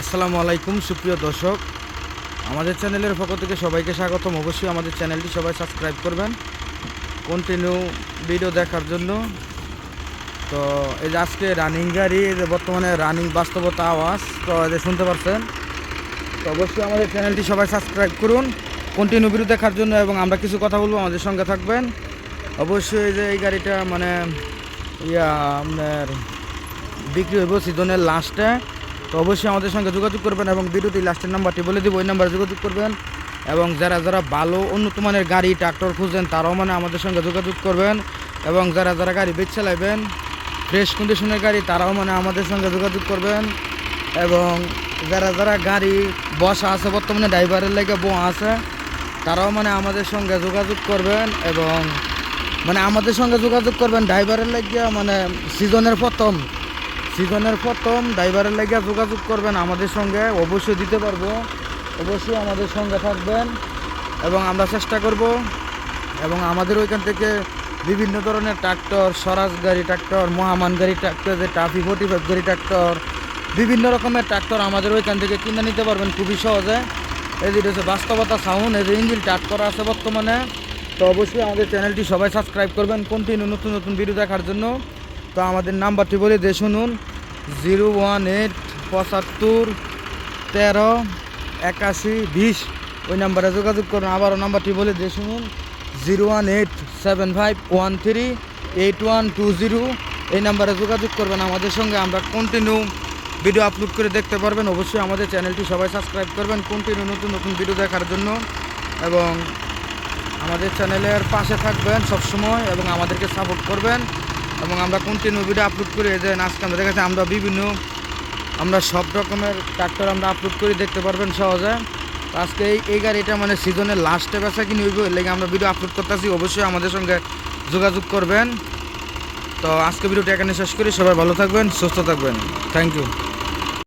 আসসালামু আলাইকুম, সুপ্রিয় দর্শক। আমাদের চ্যানেলের পক্ষ থেকে সবাইকে স্বাগতম। অবশ্যই আমাদের চ্যানেলটি সবাই সাবস্ক্রাইব করবেন। কন্টিনিউ ভিডিও দেখার জন্য। তো এই যে আজকে রানিং গাড়ি বর্তমানে রানিং বাস্তবতা আওয়াজ, তো এই যে শুনতে পারছেন? তো অবশ্যই আমাদের চ্যানেলটি সবাই সাবস্ক্রাইব করুন কন্টিনিউ ভিডিও দেখার জন্য এবং আমরা কিছু কথা বলব, আমাদের সঙ্গে থাকবেন। অবশ্যই যে এই গাড়িটা মানে ইয়া, আপনার বিক্রি হইব সিজনের লাস্টে অবশ্যই আমাদের সঙ্গে যোগাযোগ করবেন এবং ভিডিওটি লাস্টের নাম্বারটি বলে দিব, ওই নাম্বারে যোগাযোগ করবেন এবং যারা যারা ভালো উন্নত মানের গাড়ি ট্রাক্টর খুঁজছেন তারাও মানে আমাদের সঙ্গে যোগাযোগ করবেন এবং যারা যারা গাড়ি বেচ চালাইবেন ফ্রেশ কন্ডিশনের গাড়ি, তারাও মানে আমাদের সঙ্গে যোগাযোগ করবেন এবং যারা যারা গাড়ি বসা আছে, বর্তমানে ড্রাইভারের লেগে বো আছে, তারাও মানে আমাদের সঙ্গে যোগাযোগ করবেন এবং মানে আমাদের সঙ্গে যোগাযোগ করবেন ড্রাইভারের লাগিয়া মানে সিজনের প্রথম। সিজনের প্রথম ড্রাইভারের লাগিয়া যোগাযোগ করবেন আমাদের সঙ্গে, অবশ্যই দিতে পারব। অবশ্যই আমাদের সঙ্গে থাকবেন এবং আমরা চেষ্টা করব এবং আমাদের ওইখান থেকে বিভিন্ন ধরনের ট্রাক্টর, স্বরাজ গাড়ি ট্রাক্টর, মহামান গাড়ি ট্রাক্টর, যে টাফি ফোর্টি ফাইভ গাড়ি ট্রাক্টর, বিভিন্ন রকমের ট্রাক্টর আমাদের ওইখান থেকে কিনে নিতে পারবেন খুবই সহজে। যে হচ্ছে বাস্তবতা সাউন্ড যে ইঞ্জিন টাট করা আছে বর্তমানে। তো অবশ্যই আমাদের চ্যানেলটি সবাই সাবস্ক্রাইব করবেন কন্টিনিউ নতুন নতুন ভিডিও দেখার জন্য। তো আমাদের নাম্বারটি বলে দিয়ে শুনুন। জিরো ওয়ান এইট পঁচাত্তর তেরো একাশি বিশ। ওই নাম্বারে যোগাযোগ করুন। আবারও নাম্বারটি বলে দিয়ে শুনুন। Zero one eight seven five one three eight one two zero. এই নাম্বারে যোগাযোগ করবেন আমাদের সঙ্গে। আমরা কন্টিনিউ ভিডিও আপলোড করে দেখতে পারবেন। অবশ্যই আমাদের চ্যানেলটি সবাই সাবস্ক্রাইব করবেন। কন্টিনিউ নতুন নতুন ভিডিও দেখার জন্য। এবং আমাদের চ্যানেলের পাশে থাকবেন সবসময় এবং আমাদেরকে সাপোর্ট করবেন। এবং আমরা কন্টিনিউ ভিডিও আপলোড করি। যে আজকে আমরা দেখেছি আমরা বিভিন্ন, আমরা সব রকমের ট্রাক্টর আমরা আপলোড করি, দেখতে পারবেন সহজে। আজকে এই এই গাড়িটা মানে সিজনের লাস্টে বেচা কিনে হইব লেগে আমরা ভিডিও আপলোড করতেছি। অবশ্যই আমাদের সঙ্গে যোগাযোগ করবেন। তো আজকে ভিডিওটা এখানে শেষ করি। সবাই ভালো থাকবেন, সুস্থ থাকবেন। Thank you